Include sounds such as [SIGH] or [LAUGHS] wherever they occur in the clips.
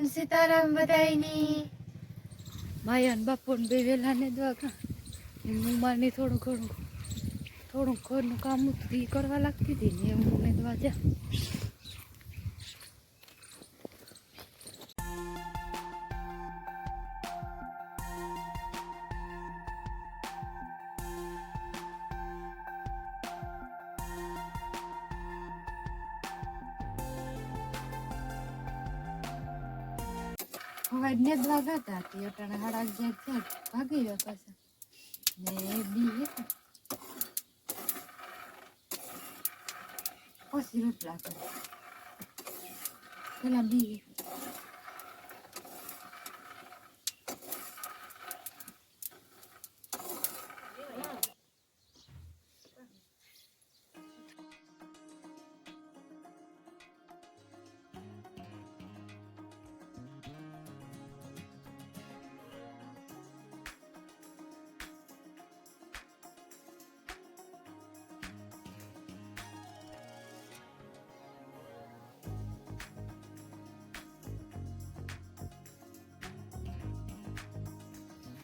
બાયમાન સીતારામ બધાયની. માયાન બાપુને બે વેલાને દ્વારા એમનું થોડું ઘણું, થોડું ઘરનું કામ ઈ કરવા લાગતી હતી ને એમ ને દ્વાજા હવે ને દ્વાગા હતા, તે અટાણે હાડા અગિયાર થયા, ભાગી ગયા પાછા. ને બી હતા. પછી રોટલા કરે પેલા બી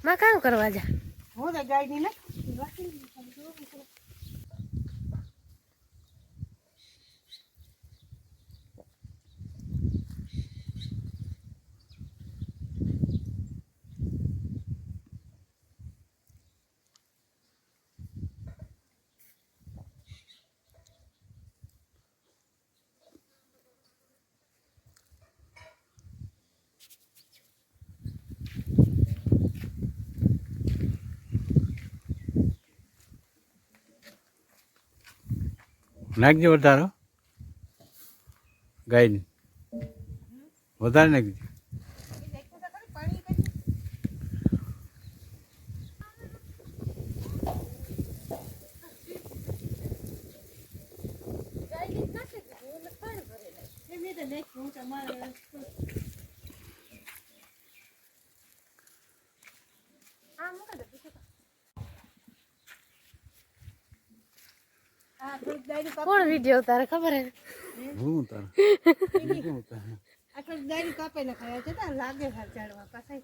માં કામ કરવા જા. હું તો ગાયની ને નાખજે વધારો. ગાયને વધારે નાખજે. કોણ વીડિયો તારે ખબર હે? હું ઉતારે? હું ઉતારે? કાપે ને ખાયા છે ને લાગે હાર ચાડવા પાછા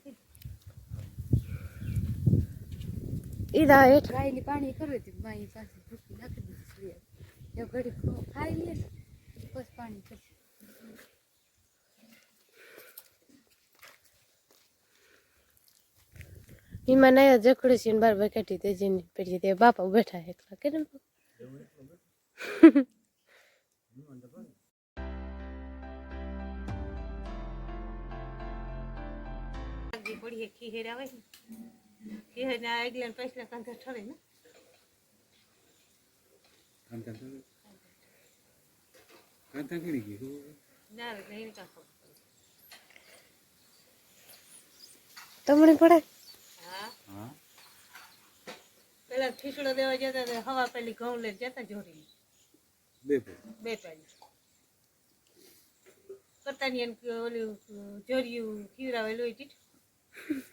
ઈદા હેઠ. ગાયની પાણી કરવી હતી મારી પાસે ભૂકી નાખી દીધી એ ઘડી ખો- ખાઈ લે બસ પાણી કરી ઈમાં નયા જકડી છે બાર બાર કાઢી તે જેની પેઢી તે બાપા બેઠા એકલા કે ને? લાગી પડી ખીહેર આવે ને ખીહેર ને. આ પૈસા કાંધા ઠરે ને કાંતા કાંતા કરી ગઈ ના રે નહીં તમને પડે હા. હા. પેલા ખીચડો દેવા જતા હવા પેલી ઘઉં લઈને જતા જોડી બે પે બે પેલી કરતાની એમ કે ઓલું જોરિયું ખીવરાવેલું હોય ટીટ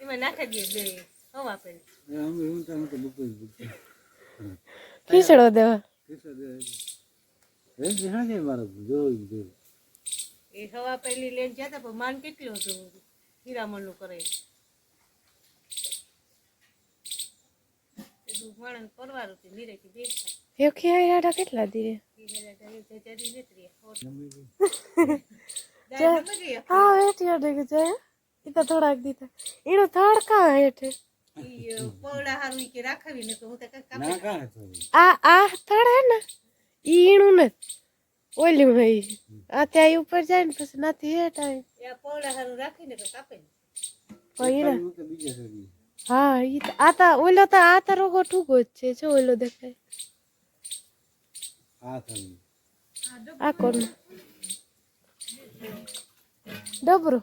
એમાં નાખી દઈએ બે હવા પેલી. અમે હું તારે તો બુક જ બુક ખીચડો દેવા. એ જણા છે મારો જોઈ જોઈ. એ હવા પેલી લઈને જતા પણ માન કેટલું હતું? હીરામણનું કરે એટલું માણસ પરવાર હતું લીરેથી દેખતા એ ખીયાડા કેટલા દીરે હા હેઠી અડે કે જાય એ તો થોડાક દીધા એનો તડકા હેઠે પૌડા હારું ઈ કે રાખવી ને તો હું તો કઈ કાપી ના કાં હતો આ આ થડ હે ને ઈ ઈણું ને ઓલી હોય આ ત્યાં ઈ ઉપર જાય ને પછી નાથી હેઠ આવે એ પૌડા હારું રાખીને તો કાપે ને પણ ઈ હું તો બીજા કરી હા ઈ તો આ તા ઓલો તો આ તો રોગો ટૂંકો જ છે જો ઓલો દેખાય આ થયું આ કોણ ડબરો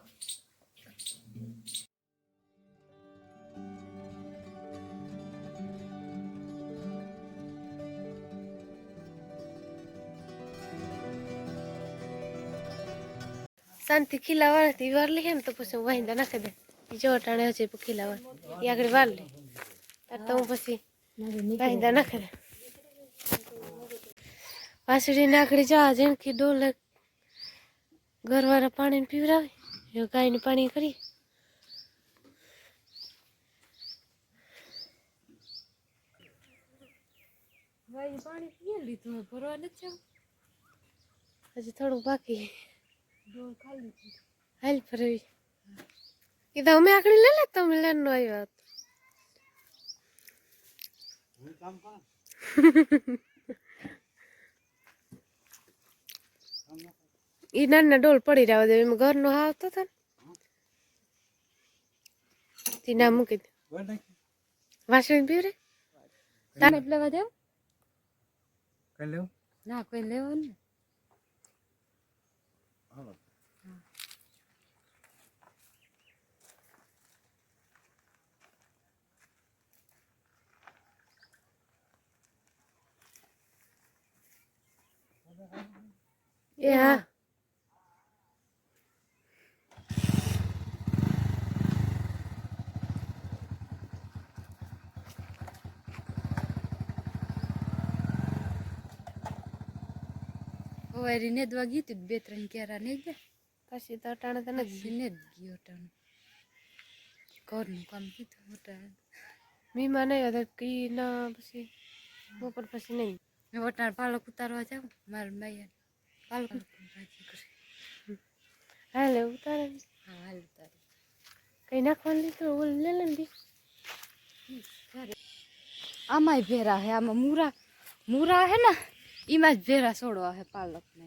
શાંતિ ખીલાવાથી વાર લે ને તો પછી હું વાહિંદા નાખી દે ઈ જો અટાણે હશે ખીલાવા એ આગળ વાર લે તાર તો હું પછી વાહિંદા નાખી દે વાસળી નાખડી જવા જેણકી ડોલે ઘરવાળા પાણી પીવરાવે એ ગાયને પાણી કરી. ભાઈ પાણી પીએ લીધું? ભરવા નથી હજી થોડુંક બાકી. ડોલ ખાલી હાલ ફરવી એ તો અમે આગળ લે લે તમે લેન નો આવ્યા હતા. હું કામ [LAUGHS] ઈ નાના ડોલ પડી રહ્યા દે એમાં ઘરનો હાવ હતો ને તે ના મૂકી દે. વાસણ પીવરે તાને લેવા દેવ કઈ લેવું? ના કોઈ લેવો ને. હાલો હવારી નેદવા ગયું તું બે ત્રણ કેરા ને ગયા. પછી તો અટાણે તને ને જ ગયો ટાણું ઘરનું કામ કીધું મોટા મીમાં નહીં હતા કી ના પછી બપોર પછી નહીં. વટાણ પાલક ઉતારવા જાઉં મારા માયા પાલક ભાજી કરી. હાલે ઉતારે ને. હા હાલ ઉતારી. કઈ નાખવાનું લીધું ઓલ લે લે ને. આમાંય ભેરા હે આમાં મૂરા મૂરા હે ને? એમાં જ ભેરા છોડવા હે પાલક ને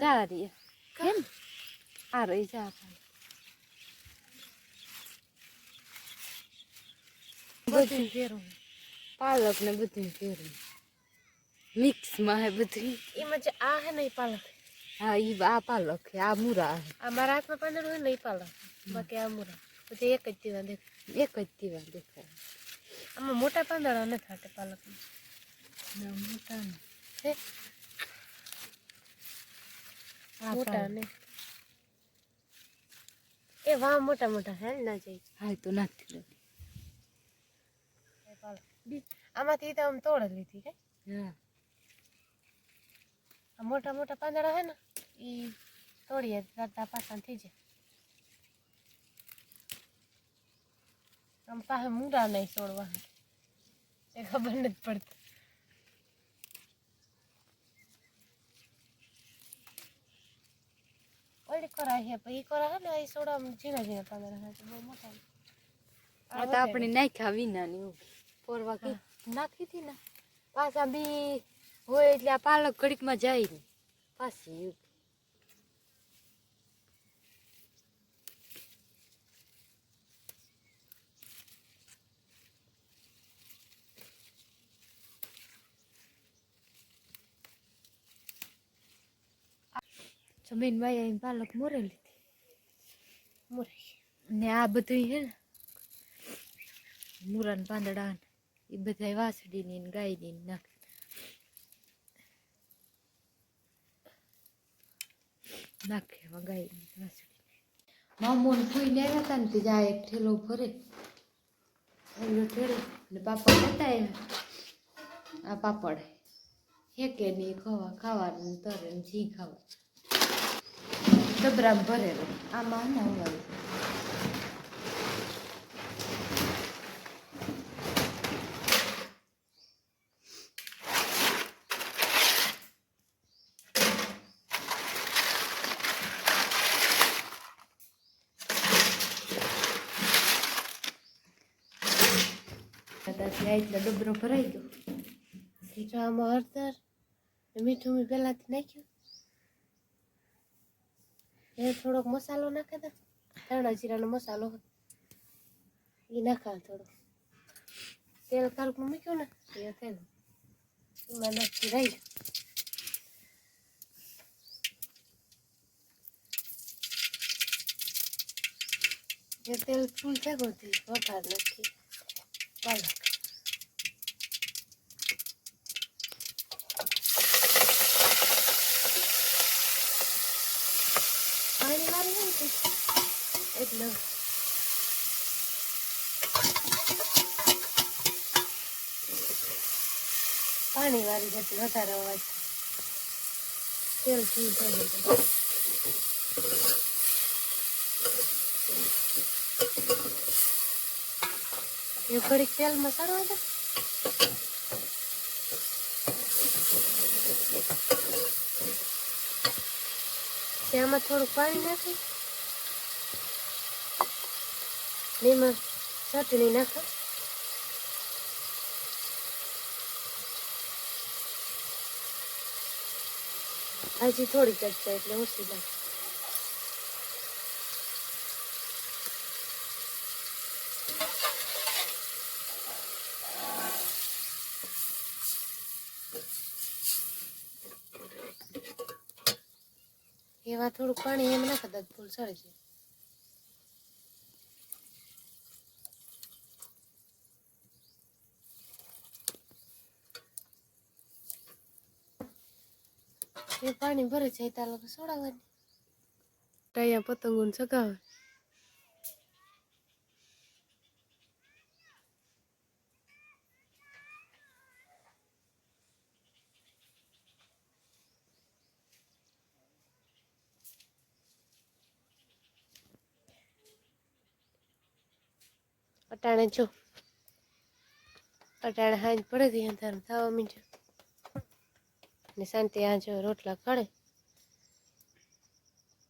જા રહી હે ને આ રહી જા બધું ફેરવું પાલક ને બધું ભેરું મિક્સમાં હે બધું એમાં જે આ હે ને પાલક હા ઈ આ પાલક હે આ મૂરા હે આ મારા હાથમાં પાંદડું હોય ને ઈ પાલક બાકી આ મુરા પછી એક જ દીવા દેખાય એક જ દીવા દેખાય આમાં મોટા પાંદડા નથી હાટે પાલક મોટા હે મોટા. ને. એ વા મોટા મોટા હે ના જઈ હા તો નથી. આમાંથી તો આમ તોડ લીધી હે હા. આ મોટા મોટા પાંદડા હે ને ઈ તોડીએ કરતા પાછા થઈ જાય. આમ પાસે મૂરા નહીં છોડવા એ ખબર નથી પડતી. કોરા છે. પછી કરા હે ને એ છોડવા ઝીણા ઝીણા બહુ મોટા. આ તો આપણે નાખ્યા વિનાની પોરવા કે નાખી હતી ને. પાછા બી હોય એટલે આ પાલક ઘડીકમાં જાય ને. પાછી જમીનમાં પાલક મોરેલી લીધી. મોરે. ને આ બધું છે ને પાંદડા ને એ બધા વાસળીની ને ગાય ને નાખે. નાખે એમાં ગાયની વાસડી વાસળીની. મામો ને આવ્યા હતા ને તે જાય એક ઠેલો ભરે. એવડો ઠેલો. ને પાપડ લેતા આ પાપડ. હેકે નહીં ખવા ખાવાનું તરે ને જી ખાવા ડબરામાં ભરેલો આમાં ને હવાય કદાચ એટલે ડબરો ભરાઈ ગયો. જીરામાં હળદર મીઠું મેં પહેલાંથી નાખ્યું. એ થોડોક મસાલો નાખે દે ધાણા જીરાનો મસાલો એ નાખા થોડો તેલ કારકનું મૂક્યું ને, એ તેલ એમાં નાખી રહી તેલ ફૂલ ગોતી વઘાર નાખી પાલક જેટલું પાણી વાળી જેટલું વધારે અવાજ તેલ ચૂર થઈ એ ઘડીક તેલ મસાલો હતો તેમાં થોડું પાણી નાખી. એમાં ચટણી નાખો હજી થોડીક જ છે એટલે ઓછી નાખ એવા થોડુંક પાણી એમ નાખતા ફૂલ સળે છે એ પાણી ભરે જાય ત્યાં લોકો સોડાવવાની ટાયા પતંગો સગાવે અટાણે જો અટાણે હાંજ પડે તી અંધારું થવા મીઠું ને શાંતિ આ જો રોટલા ખડે.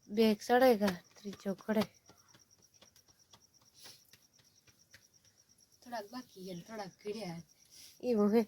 બે સડે ગા ત્રીજો ખડે. થોડાક બાકી ગયા થોડાક ઘડ્યા. એવું હે.